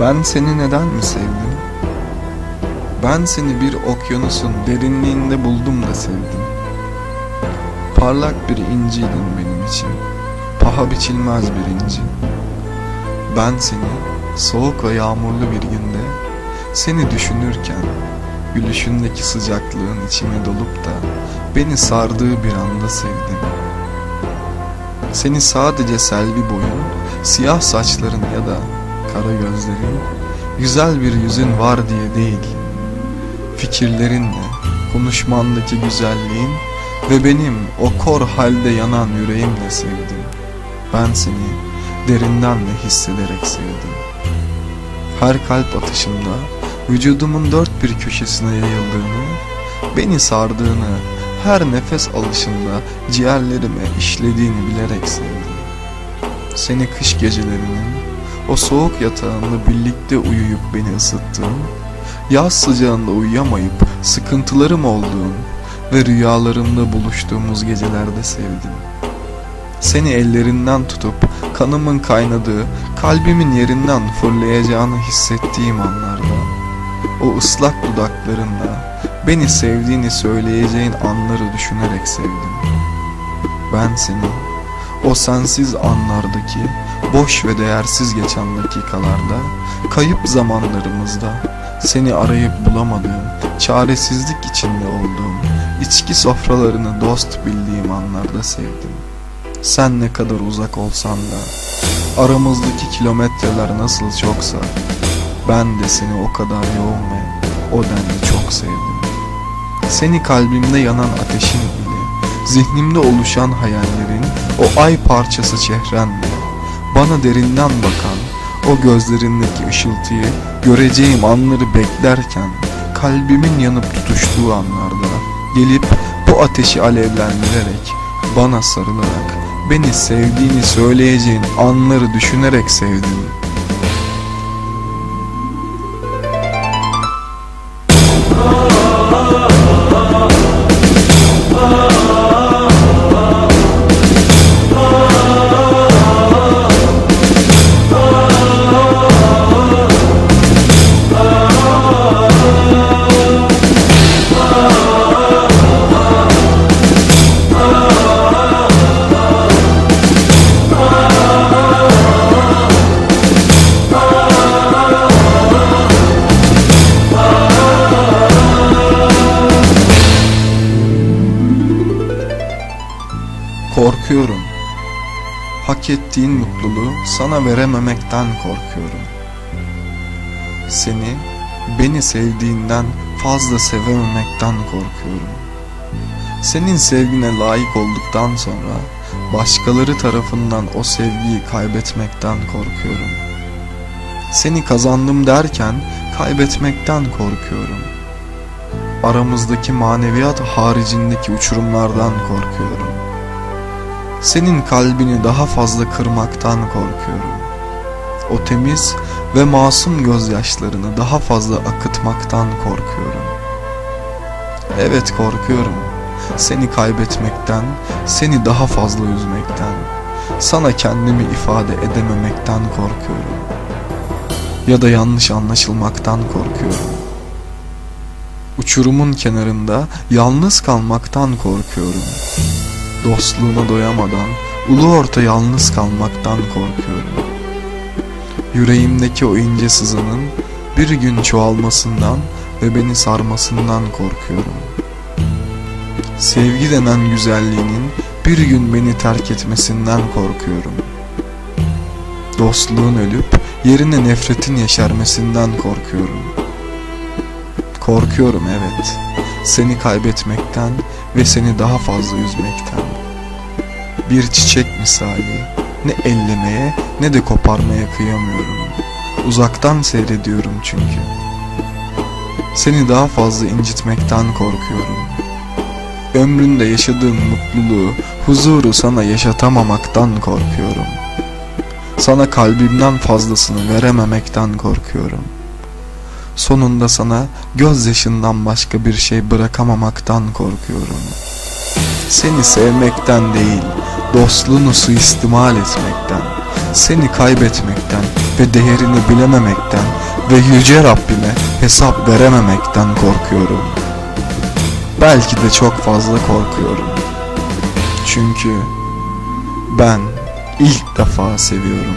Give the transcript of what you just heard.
Ben seni neden mi sevdim? Ben seni bir okyanusun derinliğinde buldum da sevdim. Parlak bir inciydin benim için. Paha biçilmez bir inci. Ben seni soğuk ve yağmurlu bir günde seni düşünürken gülüşündeki sıcaklığın içime dolup da beni sardığı bir anda sevdim. Seni sadece selvi boyun, siyah saçların ya da kara gözlerin, güzel bir yüzün var diye değil. Fikirlerinle, konuşmandaki güzelliğin ve benim o kor halde yanan yüreğimle sevdim. Ben seni derinden de hissederek sevdim. Her kalp atışımda vücudumun dört bir köşesine yayıldığını, beni sardığını, her nefes alışında ciğerlerime işlediğini bilerek sevdim. Seni kış gecelerinin o soğuk yatağında birlikte uyuyup beni ısıttığın, yaz sıcağında uyuyamayıp sıkıntılarım olduğun ve rüyalarımda buluştuğumuz gecelerde sevdim. Seni ellerinden tutup kanımın kaynadığı, kalbimin yerinden fırlayacağını hissettiğim anlarda, o ıslak dudaklarında beni sevdiğini söyleyeceğin anları düşünerek sevdim. Ben seni o sensiz anlardaki boş ve değersiz geçen dakikalarda, kayıp zamanlarımızda seni arayıp bulamadığım, çaresizlik içinde olduğum, içki sofralarını dost bildiğim anlarda sevdim. Sen ne kadar uzak olsan da, aramızdaki kilometreler nasıl çoksa, ben de seni o kadar yoğun ve o denli çok sevdim. Seni kalbimde yanan ateşin zihnimde oluşan hayallerin, o ay parçası çehrenle, bana derinden bakan, o gözlerindeki ışıltıyı göreceğim anları beklerken, kalbimin yanıp tutuştuğu anlarda, gelip bu ateşi alevlendirerek, bana sarılarak, beni sevdiğini söyleyeceğin anları düşünerek sevdim. Ettiğin mutluluğu sana verememekten korkuyorum. Seni, beni sevdiğinden fazla sevememekten korkuyorum. Senin sevgine layık olduktan sonra başkaları tarafından o sevgiyi kaybetmekten korkuyorum. Seni kazandım derken kaybetmekten korkuyorum. Aramızdaki maneviyat haricindeki uçurumlardan korkuyorum. Senin kalbini daha fazla kırmaktan korkuyorum. O temiz ve masum gözyaşlarını daha fazla akıtmaktan korkuyorum. Evet korkuyorum. Seni kaybetmekten, seni daha fazla üzmekten, sana kendimi ifade edememekten korkuyorum. Ya da yanlış anlaşılmaktan korkuyorum. Uçurumun kenarında yalnız kalmaktan korkuyorum. Dostluğuna doyamadan ulu orta yalnız kalmaktan korkuyorum. Yüreğimdeki o ince sızının bir gün çoğalmasından ve beni sarmasından korkuyorum. Sevgi denen güzelliğinin bir gün beni terk etmesinden korkuyorum. Dostluğun ölüp yerine nefretin yeşermesinden korkuyorum. Korkuyorum evet. Seni kaybetmekten ve seni daha fazla üzmekten. Bir çiçek misali ne ellemeye ne de koparmaya kıyamıyorum. Uzaktan seyrediyorum çünkü. Seni daha fazla incitmekten korkuyorum. Ömründe yaşadığın mutluluğu, huzuru sana yaşatamamaktan korkuyorum. Sana kalbimden fazlasını verememekten korkuyorum. Sonunda sana gözyaşından başka bir şey bırakamamaktan korkuyorum. Seni sevmekten değil, dostluğunu suistimal etmekten, Seni kaybetmekten ve değerini bilememekten ve yüce Rabbime hesap verememekten korkuyorum. Belki de çok fazla korkuyorum. Çünkü ben ilk defa seviyorum.